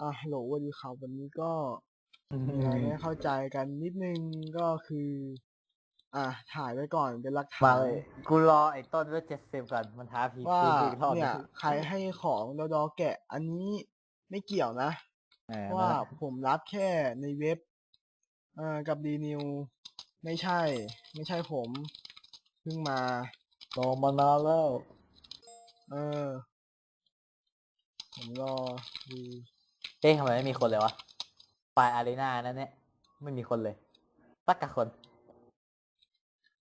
อะฮัลโหลสวัสดีครับวันนี้ก็มีอะไรให้เข้าใจกันนิดนึงก็คือ อะถ่ายไว้ก่อนเป็นหลักมาฐานเลยกูรอไอ้ต้นเวทเจ็ดสิบก่อนมันท้าพีว่าพีอีกรอบเนี่ย ใครให้ของดอดอแกะ อันนี้ไม่เกี่ยวนะ เออว่าผมรับแค่ในเว็บ เอ่อกับดีนิวไม่ใช่ ไม่ใช่ผมเพิ่งมา รอมานานแล้ว เออ ผมรอดู เอ๊ะทำไมไม่มีคนเลยวะปลายอารีนานั่นเนี่ย ไม่มีคนเลยสักกะคน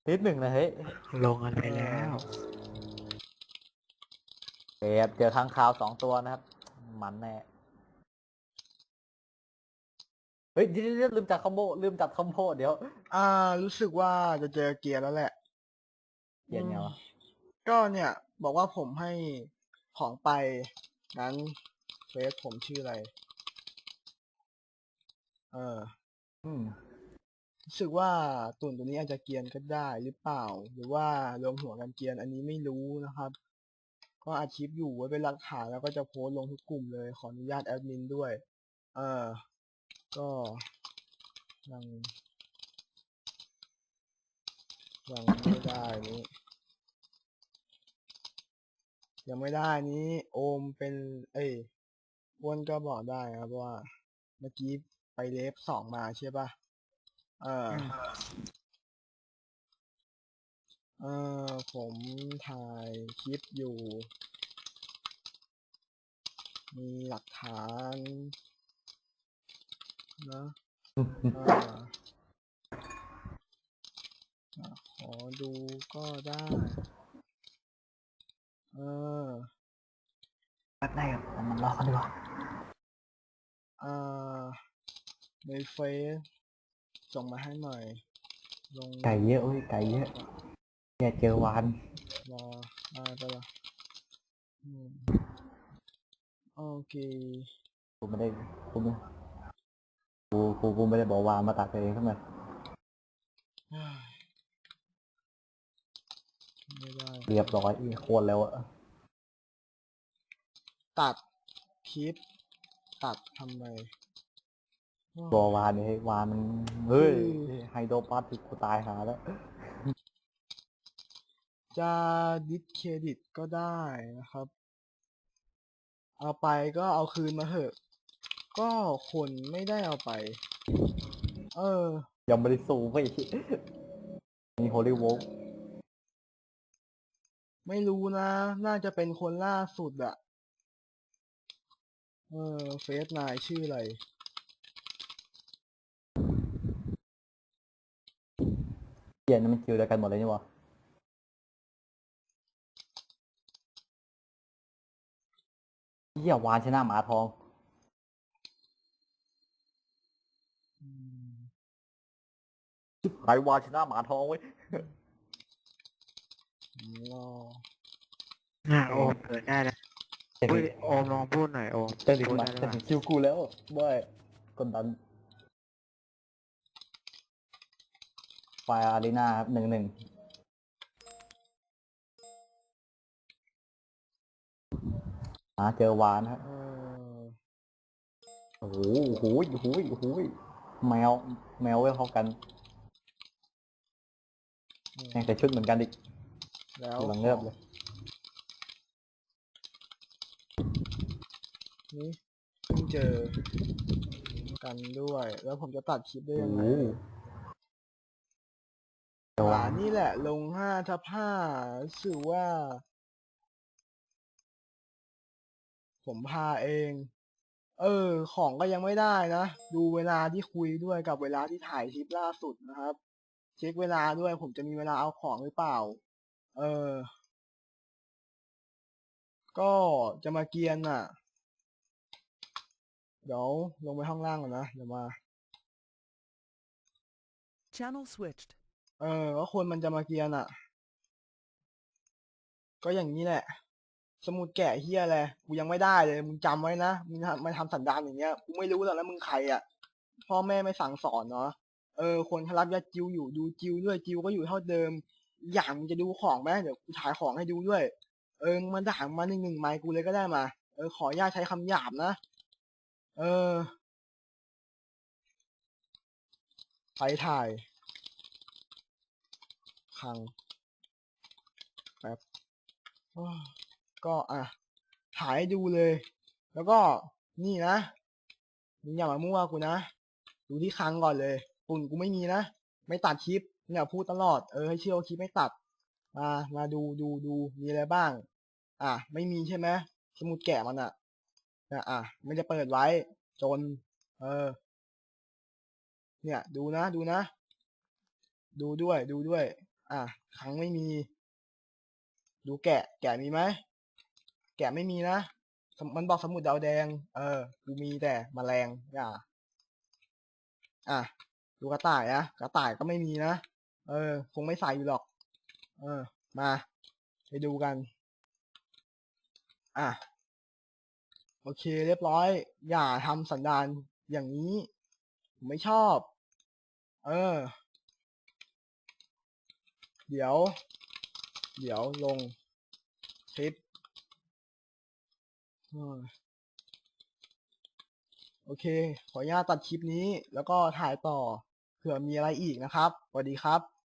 นิดหนึ่งนะเฮ้ยลงกันไปแล้วเอ๊ะเจอค้างคาวสองตัวนะครับ มันแน่ เฮ้ยเดี๋ยวเดี๋ยวลืมจัดคอมโบลืมจัดคอมโบเดี๋ยวอ่า รู้สึกว่าจะเจอเกียร์แล้วแหละ เย็นไงวะก็เนี่ย บอกว่าผมให้ของไป นั้นเฟซผมชื่ออะไร เออ อืม รู้สึกว่าตุ่นตัวนี้อาจจะเกรียนก็ได้หรือเปล่า หรือว่ารวมหัวกันเกรียนอันนี้ไม่รู้นะครับ ก็อาชีพอยู่ไว้เป็นหลักฐานแล้วก็จะโพสต์ลงทุกกลุ่มเลย ขออนุญาตแอดมินด้วย เออ ก็ยังยังไม่ได้นี้ยังไม่ได้นี้ โอมเป็น เอ้ยอ้วนก็บอกได้ครับว่าเมื่อกี้ ไปเลฟสองมาใช่ปะเออ เออ ผมถ่ายคลิปอยู่ มีหลักฐานนะเอออะขอดูก็ได้ เออแป๊บได้ครับมันรอกันดีกว่าอ่า ในเฟซส่งมาให้หน่อย ลงไก่เยอะเว้ยไก่เยอะเนี่ยเจอวานรอได้ปะล่ะอืมโอเค กูไม่ได้กูไม่กูกูกูไม่ได้บอกวานมาตัดเองขึ้นมาเฮ้ยไม่ได้ เรียบร้อยอีโคตรแล้วอะตัดคลิป ตัดทำไม บอวานนี่วานมันเฮ้ยอืมไฮโดรปัสกูตายหาแล้ว จะดิสเครดิตก็ได้นะครับ เอาไปก็เอาคืนมาเถอะ ก็คนไม่ได้เอาไป เออ ยังไม่ได้สูไปมีโฮลิวอลไม่รู้นะ น่าจะเป็นคนล่าสุดอะเออ เฟซนายชื่ออะไร เปลี่ยนมันคิวเดียวกันหมดเลยนี่วะเหี้ยวานชนะหมาทองอืมหายวานชนะหมาทองเว้ยผมรอน่าโอมเปิดได้แล้วแต่อุ้ถึยงโอมลองพูดหน่อยโอมแต่ถึงพูดมาได้แต่แล้วถึงคิวกูแล้วเว้ยกดดัน ฟอารีนาครับหนึ่งหนึ่งหาเจอวานครับเออโอ้โหโอ้โหโอ้โหโอ้โหแมว แมวไว้เข้ากันแม่งแต่ชุดเหมือนกันอีกแล้วกำลังเงิบเลย นี่เพิ่งเจอกันด้วย แล้วผมจะตัดคลิปได้โอ้ยังโหไง เจอวาอ่านนี่แหละ ลงห้าทับห้าสื่อว่า ผมพาเอง เออ ของก็ยังไม่ได้นะ ดูเวลาที่คุยด้วยกับเวลาที่ถ่ายคลิปล่าสุดนะครับ เช็คเวลาด้วย ผมจะมีเวลาเอาของหรือเปล่า เออ ก็จะมาเกียนอะ เดี๋ยวลงไปห้องล่างก่อนนะ เดี๋ยวมา Channel switched. เออก็คนมันจะมาเกียนอะ ก็อย่างนี้แหละ สมุดแกะเฮียอะไรกูยังไม่ได้เลย มึงจำไว้นะ มึงทำมาทำสันดานอย่างเงี้ย กูไม่รู้หรอกนะมึงใครอะ พ่อแม่ไม่สั่งสอนเนาะ เออคนเขารับยาจิวอยู่ดูจิวด้วยจิวก็อยู่เท่าเดิม อย่างมึงจะดูของไหมเดี๋ยวกูถ่ายของให้ดูด้วย เออมึงมาด่ามาหนึ่งหนึ่งไมค์กูเลยก็ได้มา เออขออนุญาตใช้คำหยาบนะ เออ ไปถ่าย คังแป๊บก็อะถ่ายให้ดูเลย แล้วก็นี่นะมึงอย่ามามั่วกูนะ ดูที่ครั้งก่อนเลยปุ่นกูไม่มีนะ ไม่ตัดคลิปเนี่ยพูดตลอด เออให้เชื่อว่าคลิปไม่ตัด มา มาดูดูดูมีอะไรบ้าง อะ ไม่มีใช่ไหมสมุดแกะมันอะนะอะไม่จะเปิดไว้จน เออ เนี่ย ดูนะ ดูนะ ดูด้วย ดูด้วย อะครั้งไม่มี ดูแกะ แกะมีไหม แกะไม่มีนะ มันบอกสมุดดาวแดง เออกูมีแต่แมลงอย่าอะดูกระต่ายนะกระต่ายก็ไม่มีนะ เออ คงไม่ใส่อยู่หรอก เออ มา ไปดูกัน อะ โอเค เรียบร้อย อย่าทำสันดานอย่างนี้ ผมไม่ชอบ เออ เดี๋ยว เดี๋ยวลงคลิปโอเค ขออนุญาตตัดคลิปนี้ แล้วก็ถ่ายต่อเผื่อมีอะไรอีกนะครับ สวัสดีครับ